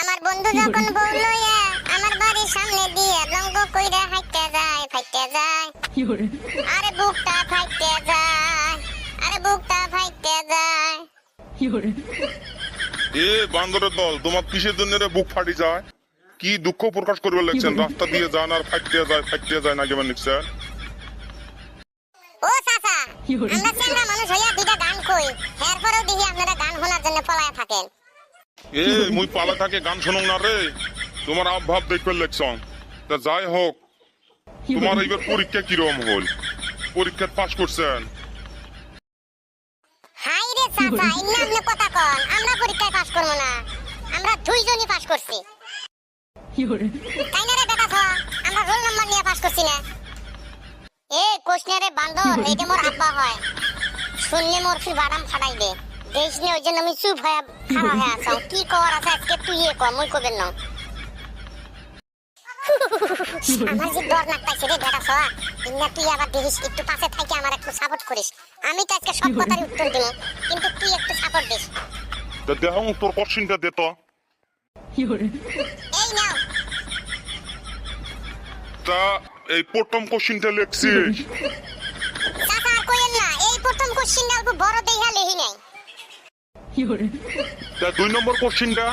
আমার বন্ধু যখন বউ লইয়া আমার বাড়ির সামনে দিয়ে রঙ্গ কইরা হাইটে যায় ফাইটে যায়। আরে বুকটা ফাইটে যায় আরে বুকটা ফাইটে যায়। এ বান্দরের দল তোমার কিসের জন্য রে বুক ফাটি যায়? কি দুঃখ প্রকাশ করবে লাগছেন রাস্তা দিয়ে যান আর ফাইটে যায় ফাইটে যায় না কেমন লিখছেন? ও চাচা আমরা চেংড়া মানুষ হইয়া দুইটা গান কই এরপরেও দেখি আপনারা গান শোনার জন্য পলায়া থাকেন। এ মুই পালা থাকে গান শুনো না রে। তোমার আবভাব দেখবে লেখছং তা যাই হোক তোমার এইবার পরীক্ষা কীরকম হল? পরীক্ষা পাশ করছেন? হাই রে চাচা ইন্না আপনি কথা কন আমরা পরীক্ষায় পাস করব না। আমরা দুইজনই পাস করছি। তাই না রে বেটা আমরা রোল নাম্বার নিয়ে পাস করছি না। এ কোশনারে বান্দর এইটা মোর আব্বা হয়। শুনলে মোর ফির বাদাম ফাটাই দে। দেশ নে ওই জন্য আমি চুপ হয়ে খারাপ হয়ে আসাম কি কর আছে আজকে তুই এ কর মুই কবেন না। আমার যে ডর লাগতাছে রে বেটা সয়া ইন্না তুই আবার দেখিস একটু পাশে থাকি আমার একটু সাপোর্ট করিস। আমি তো আজকে সব কথারই উত্তর দিব কিন্তু তুই একটু সাপোর্ট দিস। তা দেহ তোর কোশ্চিনটা দে তো। এই নাও। তা এই প্রথম কোশ্চিনটা লিখছিস চাচা আর কইেন না এই প্রথম কোশ্চিনটা অল্প বড় দেইহা লেহি নাই। তা দুই নম্বর কোশ্চিনটা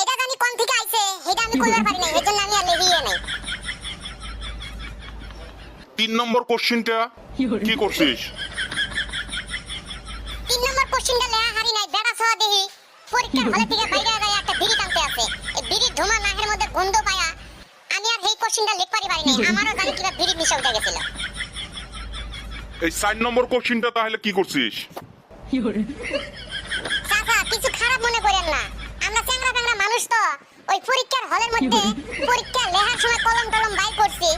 এটা জানি কোন থেকে আইছে? এটা আমি কইবার পারি নাই এজন্য আমি আর লেহিয়ে নাই। তিন নম্বর কোশ্চিনটা কি করছিস? তিন নম্বর কোশ্চিনটা লেহা হারি নাই বেড়া সহ দেহি। পরীক্ষার হলে থেকে বাইরে যায় একটা বিড়ি টানতে আছে। এই বিড়ির ধোঁয়া নাকের মধ্যে গন্ধ পায়া আমি আর এই কোশ্চিনটা লিখ পারি পারি নাই আমারও জানি কিবা বিড়ি মিশে উঠে গেছিল। এই চার নম্বর কোশ্চিনটা তাহলে কি করছিস? চাচা কিছু খারাপ মনে করেন না। আমরা চ্যাংরা প্যাংরা মানুষ তো। ওই পরীক্ষার হলের মধ্যে পরীক্ষা লেখার সময় কলম টলম বাই করছি।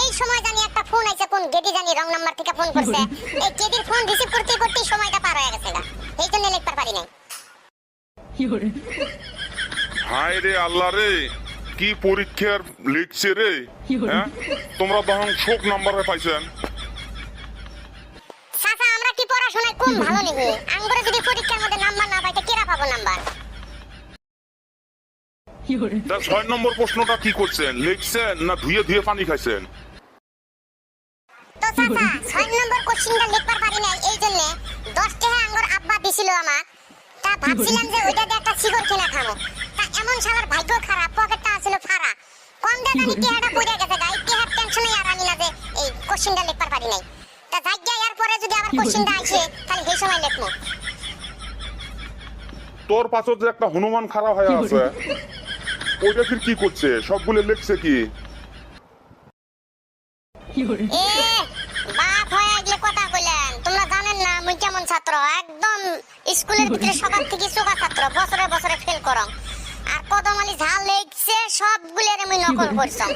এই সময় জানি একটা ফোন আইছে কোন গেদি জানি রং নাম্বার থেকে ফোন করছে। এই গেদির ফোন রিসিভ করতে করতে সময়টা পার হয়ে গেছে এই জন্য লিখতে পারি নাই। হায় রে আল্লাহ রে কি পরীক্ষার লিখছে রে হ্যাঁ? তোমরা তখন শোক নাম্বারে পাইছেন চাচা আমরা কি পড়াশোনায় ভালো নাকি আঙ্গুরে যদি পরীক্ষার মধ্যে নাম্বার না পাইতে কেরা পাবো নাম্বার? তা ছয় নম্বর প্রশ্নটা কি করছেন? লিখছেন না ধুয়ে ধুয়ে পানি খাইছেন? তো চাচা ছয় নম্বর কোশ্চিনটা লিখবার পারি নাই এই জন্য দশ টাকা আঙ্গুর আব্বা দিছিল আমার তা ভাবছিলাম যে ওইটা দিয়ে একটা সিগর কিনা খাব তা এমন শালার ভাগ্য খারাপ পকেটটা আছিল ফাড়া। কম দিয়ে জানি টেহাটা পড়ে গেছে গাই টেহার টেনশনে আর আমি না যে এই কোশ্চিনটা লিখবার পারি নাই। তা যাইগা এর পরে যদি আবার কোশ্চিনটা আসে তোর পাশে যে একটা হনুমান খারাপ হয়ে আছে ওইটা ফির কি করছে? সবগুলো লিখছে কি? এ বাপ হয়ে এগুলো কথা কইলেন। তোমরা জানেন না মুই কেমন ছাত্র? একদম স্কুলের ভিতরে সবার থেকে ছাত্র বছরে বছরে ফেল করম। আর সবগুলোর আমি নকল করছাম।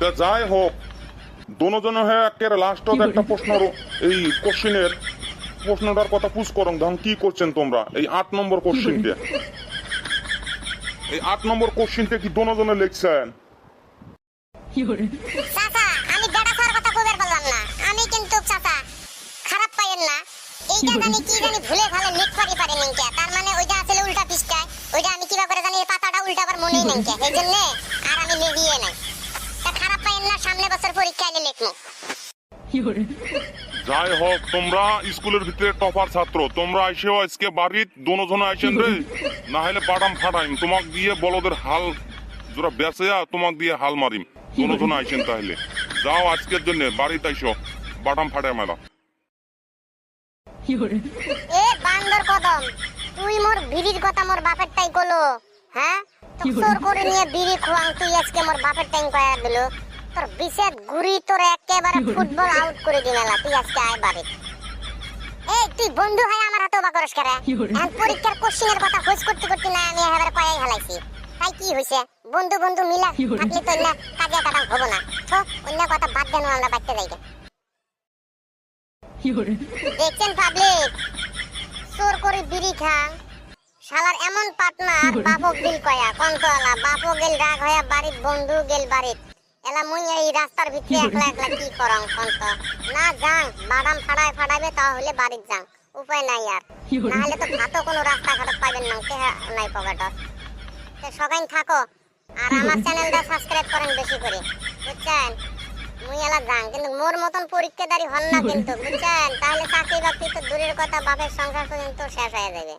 তা যাই হোক দোনোজনে হয়ে একেবারে লাস্টত একটা প্রশ্ন এই কোশ্চিনের প্রশ্নটার কথা পুষ করং তখন কি করছেন তোমরা? এই আট নম্বর কোশ্চিনটা এই আট নম্বর কোশ্চিনটা কি দোনোজনে লিখছেন? চাচা আমি বেড়া খাওয়ার কথা কইবার পারলাম না। আমি কিন্তু চাচা খারাপ পাইয়েন না। এইটা জানি কি জানি ভুলে ভালে লিখ পারি পারি নিকে তার মানে ওইটা আসলে উল্টা পৃষ্ঠায়। ওইটা আমি কীভাবে করে জানি এই পাতাটা উল্টাবার মনেই নাই এই জন্য আর আমি লিখিয়ে নাই। পরীক্ষা যাই হোক তোমরা স্কুলের ভিতরে টপার ছাত্র। তোমরা আইসেও আজকে বাড়ির দোনোজনে আইসেন রে। না হলে বাদাম ফাটাইম। তোমাক দিয়ে বলদের হাল যারা বেঁচে তোমাক দিয়ে হাল মারিম। দোনোজনে আইসেন তাহলে। যাও আজকের জন্য বাড়িতে আইসো। বাদাম ফাটাই মেলা এ বান্দর কদম তুই মোর বিড়ির কথা মোর বাপের টাই কলো হ্যাঁ? তো কি বলে? চোর করে নিয়ে বিড়ি খুয়াং তুই আজকে মোর বাপের টাইম কয়া দিল। তোর বিশেষ ঘুরি তোর একেবারে ফুটবল আউট করে তুই আজকে আয় বাড়ি। এই তুই বন্ধু হয় আমার হাতে বা করস করে এখন পরীক্ষার কোশ্চেনের কথা খোঁজ করতে করতে না আমি এবারে কয়াই হালাইছি। তাই কি হইছে বন্ধু বন্ধু মিলা থাকলে তো না কাজে কাটাম হব না। তো অন্য কথা বাদ দেন আমরা বাড়তে যাই দেখছেন পাবলিক চোর করে বিড়ি খান শালার এমন বলে? বাপক দিল কয়া কন্তলা বাপও গেল রাগ হয়া বাড়িত বন্ধু গেল বাড়িত। এলা মুই এই রাস্তার ভিতরে একলা একলা কি করং কন্ত না যাং, বাদাম ফাড়ায় ফাড়াবে তাহলে বাড়িত যাং। উপায় নাই আর। নাহলে তো ভাতও কোনো রাস্তাঘাটে পাবেন না টেহা নাই পকেটত? তো সবাই থাকো। আর আমার চ্যানেলটা সাবস্ক্রাইব করেন বেশি করে, বুঝছেন? মুই এলা যান কিন্তু মোর মতন পরীক্ষাদারি হন না কিন্তু, বুঝছেন? তাহলে চাকরি বাকরি তো দূরের কথা, বাপের সংসার পর্যন্ত শেষ হয়ে যাবে।